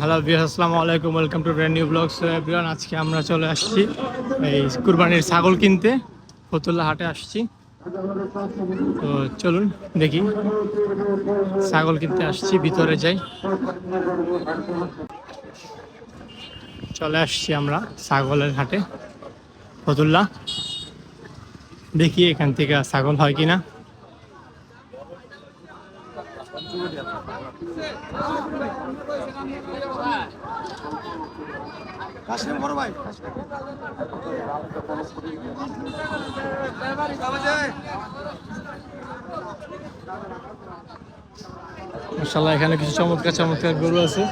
Hello বিয়াস আসসালামু আলাইকুম welcome to brand new blogs everyone আজকে আমরা চলে আসছি এই কুরবানির ছাগল কিনতে। ফতুল্লা হাটে আসছি। তো চলুন দেখি। ছাগল কিনতে আসছি, ভিতরে যাই। চলে আসছি আমরা ছাগলের হাটে। ফতুল্লা, দেখি এখান থেকে ছাগল হয় কিনা। মাসাল্লাহ এখানে কিছু চমৎকার চমৎকার গরু আছে।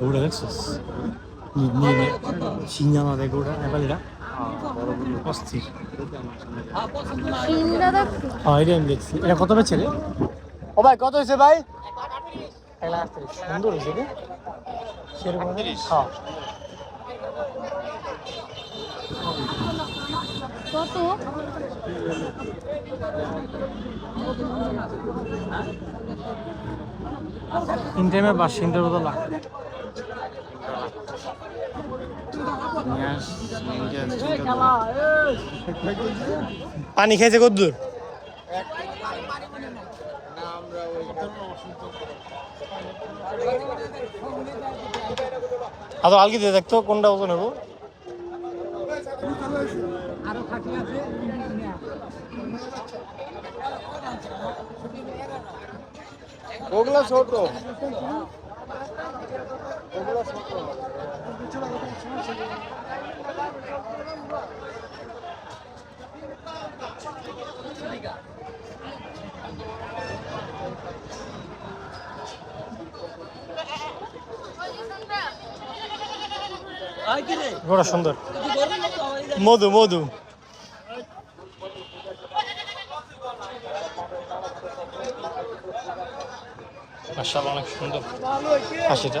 গরুটা দেখছিস সিঞ্জানা দেয় গরুটা নেপালিরা অস্থির হ্যাঁ এটা আমি দেখছি। এটা কত পেয়েছে রে? ও ভাই কত হয়েছে ভাই? এক লাখ আটত্রিশ সুন্দর হয়েছে রে। সেরকম হ্যাঁ। কত? তিন টাইমে বাস তিনটার মতো লাখ। পানি খেয়েছে কদ্দুর? আদৌ আলগি দিয়ে দেখতো কোনটা ওজন হব? ওগুলা ছোট। গোড়া সুন্দর। মধু মধু। মাশাআল্লাহ অনেক সুন্দর। হাসিটা।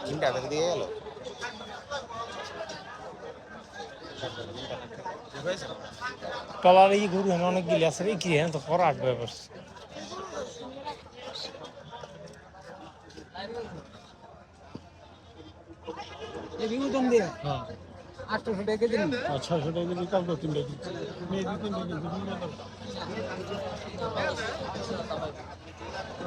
তিনটা দিয়ে গেল টলার এই গরু হেন অনেক গিলি আছে রে কি হেন তো করা আটবে এবার। হ্যাঁ। আটশোশো টাকা কেজি ছয়শো টাকা কেজি কাল তিনটা দিচ্ছি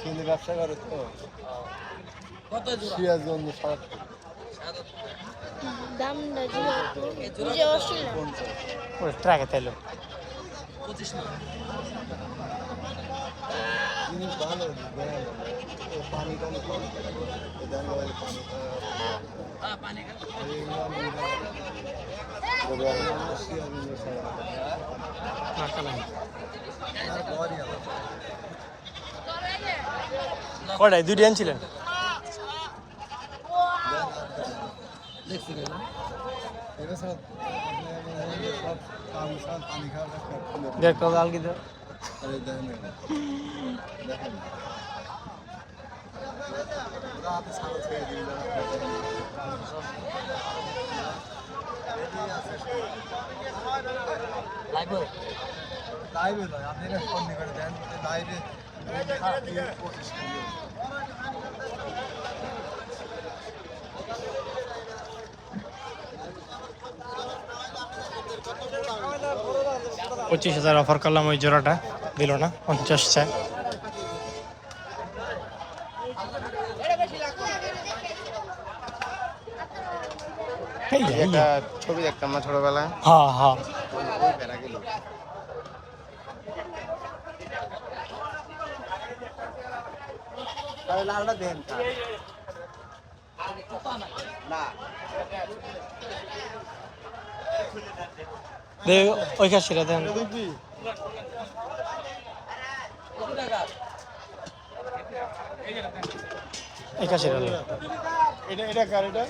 ছেলে ব্যবসা করে তো। কত জন্য সাত। দামটা বুঝে অসুবিধা ওই ট্রাকে তাইলো। পঁচিশ না। জিনিস ভালো পানি টানি পানি পানি খাবে কটাই দুইটি আনছিলেন দেখছি কেন পানি খাওয়া দেখতে হবে আলগি দাও দেখেন দেখেন রাতে সারা ছেড়ে দিন লাগবে লাইভে নয় আপনি ফোন করে দেন লাইভে পঁচিশ হাজার অফার করলাম ওই জোড়াটা। দিল না পঞ্চাশ চায়। ছবি দেখতাম না ছোটবেলায়। হ্যাঁ হ্যাঁ ওই বেড়া গেল লালটা দেন না। ওই দেন। এই এটা এটা কার এটা?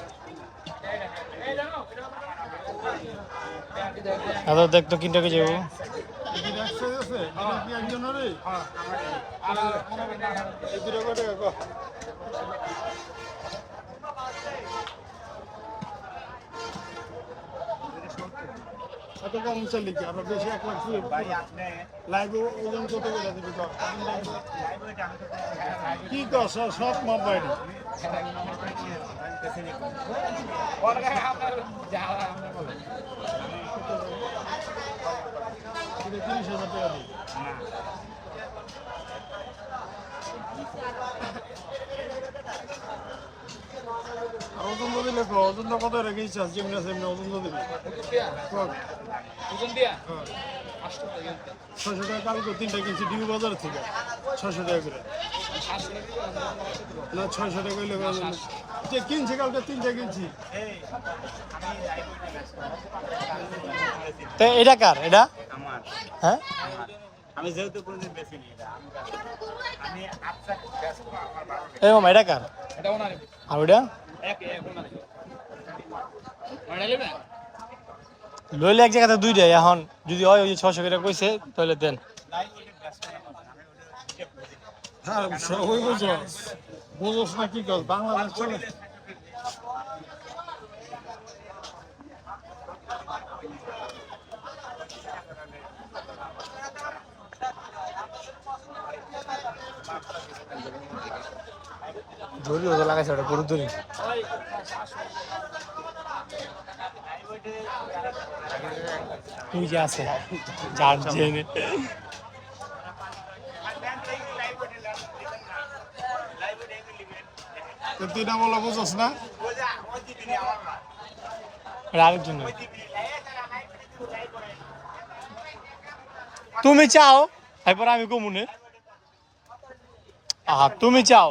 আদর দেখতো কিনটা কে যাব আছে? এটা কি একজনেরই হ্যাঁ এই দুটো কত টাকা এত কম চলি কি? আমরা বেশি এক লাখ লাইভ ওজন কত করে দিবি কো কস? সব মোবাইল তিরিশ হাজার টাকা দিই তো দিলে কো ওজন তো কত রেখে ইচ্ছা যেমনি আছে এমনি ওজন তো ওজন দিয়া ছশো টাকা কালকে তিনটা কিনছি ডিউ বাজার থেকে। ছশো টাকা করে। না ছয়শো টাকা হইলে যে কিনছি কালকে তিনটা কিনছি। তো এটা কার? এটা? আমার। হ্যাঁ? আমি যেহেতু কোনোদিন বেশি নিই এটা আমি আমি আচ্ছা ব্যস্ত আমার বাবা এই মামা এটা কার? এটা ওনারে আর ওইটা? লইলে এক জায়গাতে দুইটা এখন যদি হয় ওই ছশো করে কইছে, তাহলে দেন। হ্যাঁ কি বাংলাদেশ ধরি ওদের লাগাইছে ওটা গরু ধরি তুই যে আছে যার জেনে তুই না বলা না? আরেকজন তুমি চাও এরপর আমি কমুনে আহা তুমি চাও।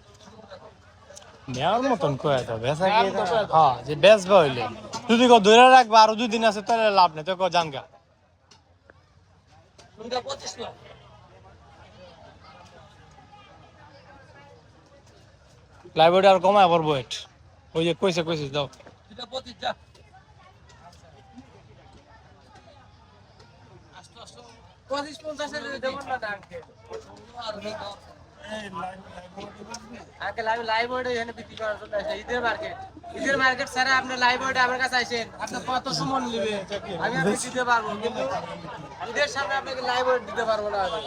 নেওয়ার মতন কয়ে তো বেচা কি হ্যাঁ যে বেচবা হইলে। যদি কো ধরে রাখবা আরও দুই দিন আছে তাহলে লাভ নেই তো কো জানগা। লাইব্রেরি আর কমায় আবার ওয়েট ওই যে কইছে কইছিস দাও পঁচিশ পঞ্চাশের না ডাকে আঙ্কেল আমি লাইভ ওয়েটে এখানে বিক্রি করার জন্য আসছি ঈদের মার্কেট ঈদের মার্কেট স্যার আপনি লাইভ ওয়েটে আমার কাছে আসেন। আপনি কত সময় নেবে আমি আপনি দিতে পারব, কিন্তু ঈদের সামনে আপনাকে লাইভ ওয়েট দিতে পারব না আমি।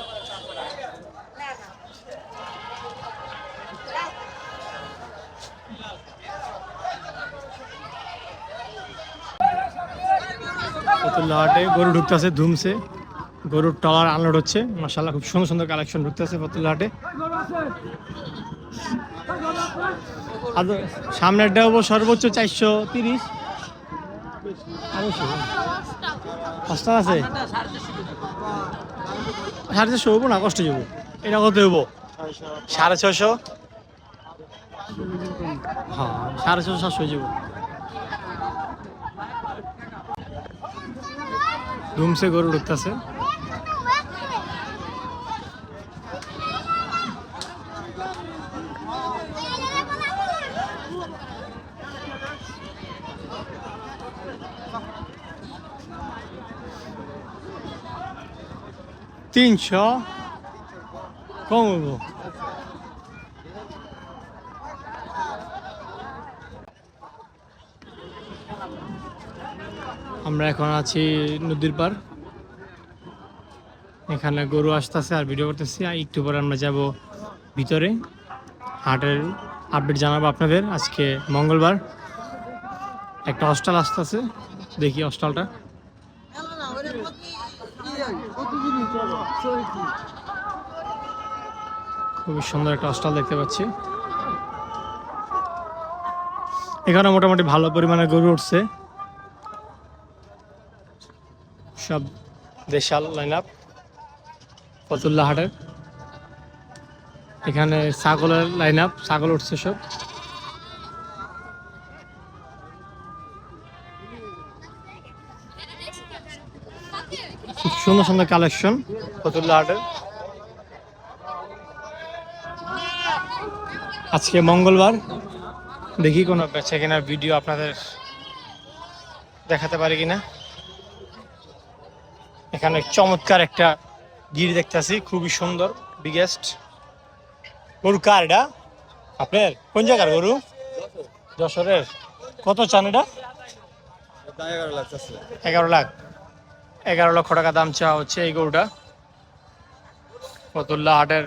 ফতুল্লা হাটে গরু ঢুকতেছে ধুমছে। গরুর টলার আনলোড হচ্ছে। মাসাল্লাহ খুব সুন্দর সুন্দর কালেকশন ঢুকতেছে ফতুল্লা হাটে। সামনেরটা হব সর্বোচ্চ চারশো তিরিশ। পাঁচটা আছে? সাড়ে চারশো হব না? কষ্ট যাব এটা কত হব সাড়ে ছশো হ্যাঁ সাড়ে ছশো সাতশো যাব। ধুমসে গরু ঢুকতেছে। তিনশো? কম আমরা এখন আছি নদীর পার। এখানে গরু আসতেছে আর ভিডিও করতেছি একটু পরে আমরা যাব ভিতরে। হাটের আপডেট জানাব আপনাদের। আজকে মঙ্গলবার। একটা হস্টেল আসতেছে। দেখি হস্টেলটা খুবই সুন্দর একটা হস্টেল দেখতে পাচ্ছি। এখানে মোটামুটি ভালো পরিমাণে গরু উঠছে। সব দেশাল লাইন আপ ফতুল্লা হাটের। এখানে ছাগলের লাইন আপ ছাগল উঠছে সব। খুব সুন্দর সুন্দর কালেকশন ফতুল্লা হাটের। আজকে মঙ্গলবার। দেখি কোনো বেচা কেনার ভিডিও আপনাদের দেখাতে পারি কিনা। এখানে চমৎকার একটা গির দেখতেছি খুবই সুন্দর বিগেস্ট গরু কার এটা? আপনার? কোন জায়গার গরু? যশোরের। কত চান এটা? এগারো লাখ। এগারো লক্ষ টাকা দাম চাওয়া হচ্ছে এই গরুটা। ফতুল্লা হাটের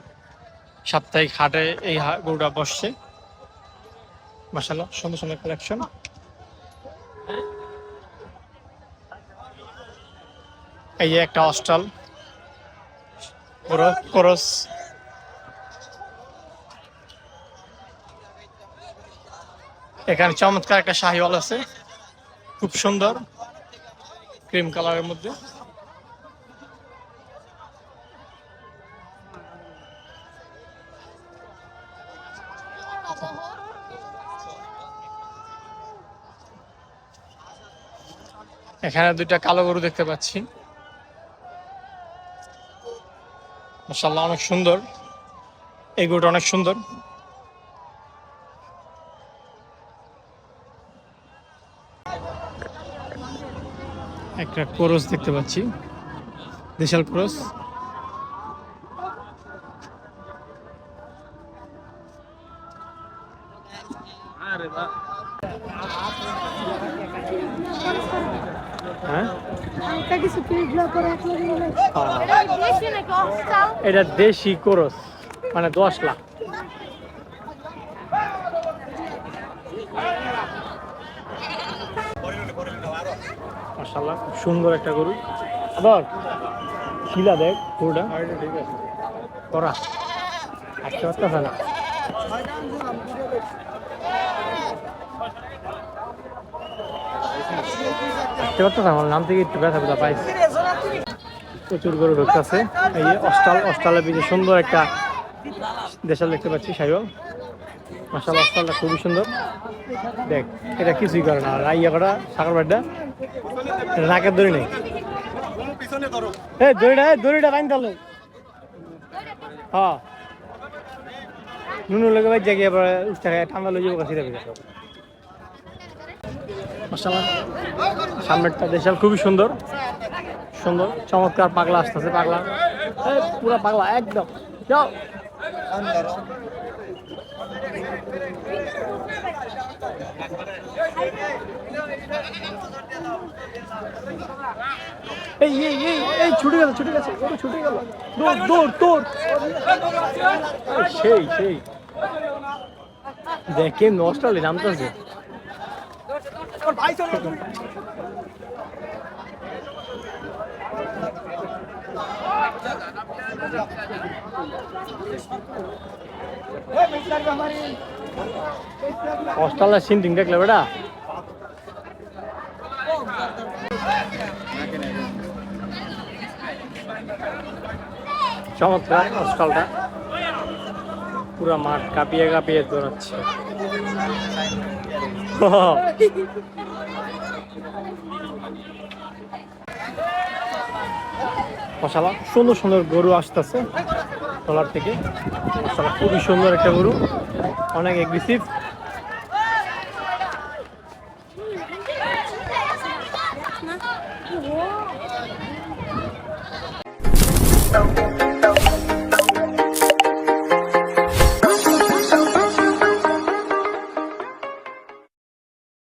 সাপ্তাহিক হাটে এই গরুটা বসছে। মাসাল্লাহ সুন্দর সুন্দর কালেকশন এই যে একটা হস্টেল করস এখানে চমৎকার একটা শাহিওয়াল আছে। খুব সুন্দর ক্রিম কালারের মধ্যে। এখানে দুইটা কালো গরু দেখতে পাচ্ছি। মাসাল্লাহ অনেক সুন্দর। এই গরুটা অনেক সুন্দর। একটা ক্রস দেখতে পাচ্ছি। দেশাল ক্রস। হ্যাঁ? এটা দেশি কোরস মানে দশ লাখ। মাসাল্লাহ খুব সুন্দর একটা গরু। আবার? শিলা দেখ গরুটা। ঠিক আছে। করা আসতে পারতেছে না পারতেছে আমার নাম থেকে একটু ব্যথা ব্যথা পাইছি। প্রচুর গরু ঢুকতেছে এই অস্টাল অস্টালের পিছনে সুন্দর একটা দেশাল দেখতে পাচ্ছি সাইবাল মাসাল অস্টালটা খুবই সুন্দর। দেখ এটা কিছুই করে না। আর ইয়া করা সাকার বাড়িটা নাকের দড়ি নেই। এই দড়িটা দড়িটা বাইন তাহলে হ্যাঁ। নুনু লোকে বাই জায়গায় আবার উঠতে ঠান্ডা লয়ে যাব কাছে সামনেরটা দেশাল খুবই সুন্দর। সুন্দর, চমৎকার পাগলা আসতেছে, পাগলা। পুরা পাগলা, একদম। যাও। এই এই এই এই ছুটে গেল ছুটে গেছে গরু ছুটে গেল। দৌড় দৌড় দৌড়। সেই সেই। দেখে নষ্ট হলে নামতেছে অস্ট্রালিয়ার সিন্টিং দেখলে বেটা। চমৎকার অস্ট্রালটা পুরো মাঠ কাঁপিয়ে কাঁপিয়ে দৌড়াচ্ছে। মশালা সুন্দর সুন্দর গরু আসতেছে। টলার থেকে। খুবই সুন্দর একটা গরু। অনেক এগ্রেসিভ